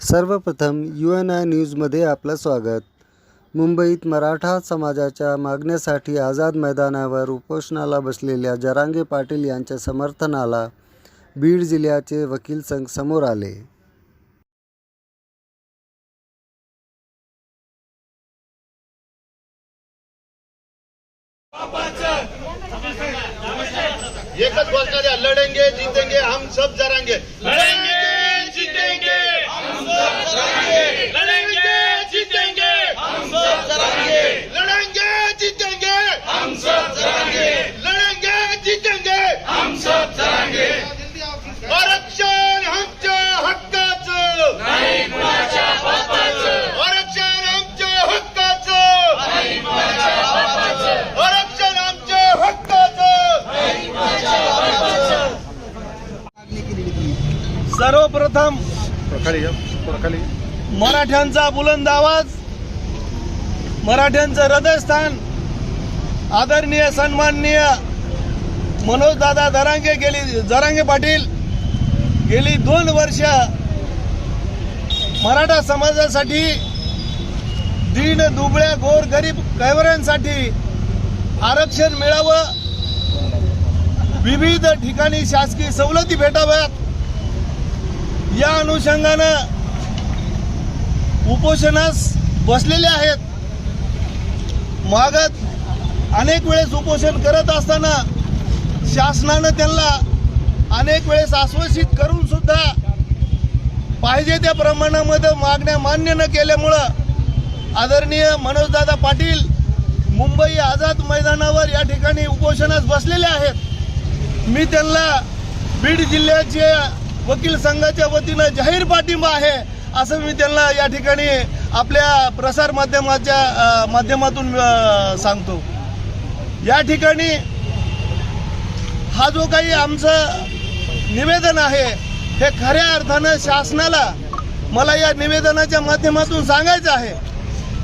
सर्वप्रथम you N I न्यूजमध्ये आपलं स्वागत. मुंबईत मराठा समाजाच्या मागण्यासाठी आझाद मैदानावर उपोषणाला बसलेल्या जरांगे पाटील यांच्या समर्थनाला बीड जिल्ह्याचे वकील संघ समोर आले. एकच लढेंगे जीतेंगे हम सब सर्वप्रथम मराठ्यांचा बुलंद आवाज मराठ्यांचं हृदयस्थान आदरणीय सन्माननीय मनोजदादा दरांगे गेली जरांगे पाटील गेली दोन वर्ष मराठा समाजासाठी दीन दुबळ्या गोर गरीब कैवऱ्यांसाठी आरक्षण मिळावं. विविध ठिकाणी शासकीय सवलती भेटाव्यात. या अनुषंगानं उपोषणास बसलेले आहेत. मागत अनेक वेळेस उपोषण करत असताना शासनानं त्यांना अनेक वेळेस आश्वासित करून सुद्धा पाहिजे त्या प्रमाणामध्ये मागण्या मान्य न केल्यामुळं आदरणीय मनोजदादा पाटील मुंबई आझाद मैदानावर या ठिकाणी उपोषणास बसलेले आहेत. मी त्यांना बीड जिल्ह्याचे वकील संघाच्या वतीनं जाहीर पाठिंबा आहे असं मी त्यांना या ठिकाणी आपल्या प्रसार माध्यमाच्या माध्यमातून सांगतो. या ठिकाणी हा जो काही आमचं निवेदन आहे हे खऱ्या अर्थानं शासनाला मला या निवेदनाच्या माध्यमातून सांगायचं आहे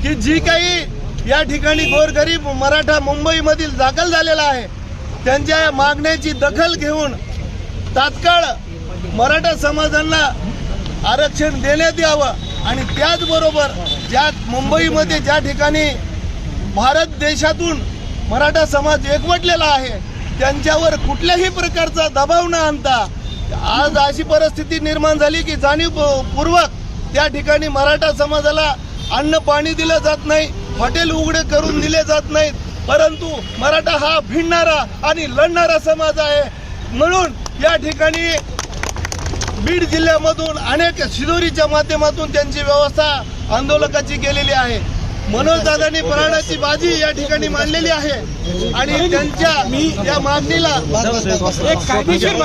की जी काही या ठिकाणी गोरगरीब मराठा मुंबईमधील दाखल झालेला आहे त्यांच्या मागण्याची दखल घेऊन तात्काळ मराठा समाजांना आरक्षण देण्यात यावं आणि त्याचबरोबर ज्या मुंबईमध्ये ज्या ठिकाणी भारत देशातून मराठा समाज एकवटलेला आहे त्यांच्यावर कुठल्याही प्रकारचा दबाव न आणता आज अशी परिस्थिती निर्माण झाली की जाणीवपूर्वक त्या ठिकाणी मराठा समाजाला अन्न पाणी दिलं जात नाही हॉटेल उघडे करून दिले जात नाहीत परंतु मराठा हा भिडणारा आणि लढणारा समाज आहे. म्हणून या ठिकाणी बीड जिल्ह्यामधून अनेक शिदोरीच्या माध्यमातून त्यांची व्यवस्था आंदोलकाची केलेली आहे. मनोजदादांनी प्राणाची बाजी या ठिकाणी मांडलेली आहे. आणि त्यांच्या या मागणीला एक कायदेशीर